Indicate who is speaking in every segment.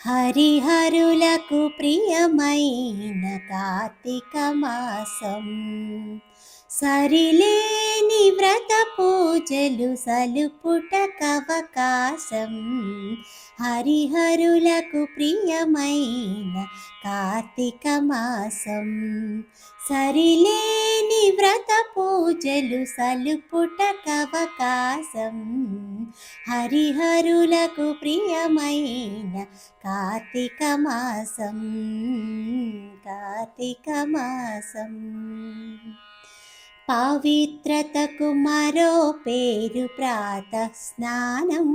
Speaker 1: హరిహరులకు ప్రియమైన కార్తీక మాసం. సరిలేని వ్రత పూజలు సలుపుటకవకాశం హరిహరులకు ప్రియమైన కార్తీక మాసం. సరిలేని వ్రత పూజలు సలుపుటకవకాశం హరిహరులకు ప్రియమైన కార్తీక మాసం. కార్తీక మాసం. పవిత్రతకు మరో పేరు ప్రాత స్నానం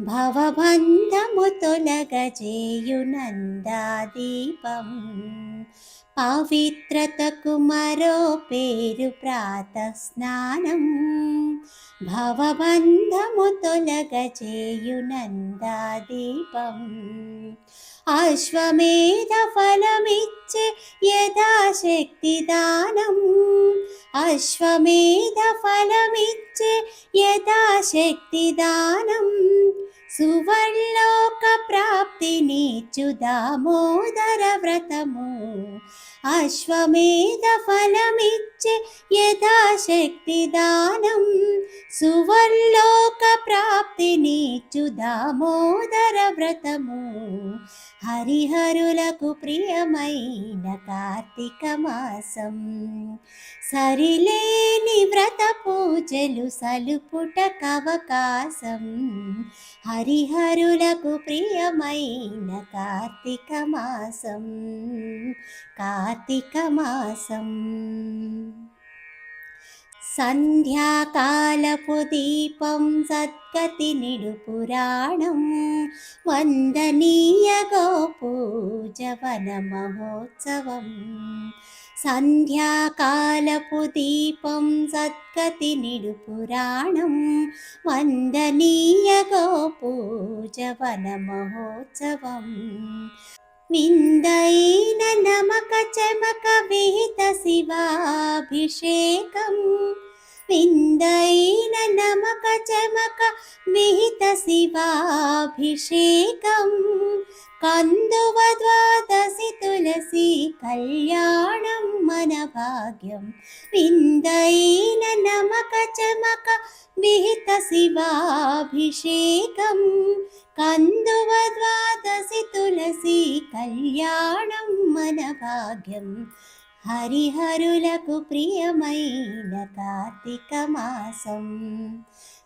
Speaker 1: భవబంధము తొలగజేయునందాదీపం పవిత్రతకు మరో పేరు ప్రాత స్నానం భవబంధము తొలగజేయునందాదీపం అశ్వమేధ ఫలమిచ్చే యథాశక్తి దానం అశ్వమేధ ఫలమిచ్చే యథాశక్తి దానం సువర్లోక ప్రాప్తినిచ్చు దామోదర వ్రతము. అశ్వమేధ ఫలమిచ్చే యథాశక్తి దానం సువర్లోక ప్రాప్తి నీచు దామోదర వ్రతము. హరిహరులకు ప్రియమైన కార్తీక మాసం. సరిలేని వ్రత పూజలు సలుపుట సలుపుటకవకాశం హరిహరులకు ప్రియమైన కార్తీక మాసం. కార్ కార్తీక మాసం సంధ్యాకాలపు దీపం సద్గతి నిడు పురాణం. వందనీయ గోపూజవన మహోత్సవం. సంధ్యాకాలపు దీపం సద్గతి నిడు పురాణం. వందనీయ గోపూజవన మహోత్సవం. విందైన నమక చమక విహిత శివాభిషేకం. విందైన నమక చమక విహిత శివాభిషేకం. కందువ ద్వాదశి తులసి కళ్యాణం మన భాగ్యం విందైన నమక చమక విహిత శివాభిషేకం. కందువ కళ్యాణం మన భాగ్యం. హరిహరులకు ప్రియమైన కార్తీక మాసం.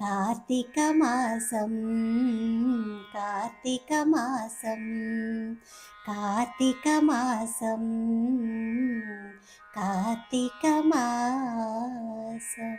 Speaker 1: కార్తీక మాసం కార్తీక మాసం కార్తీక మాసం కార్తీక మాసం.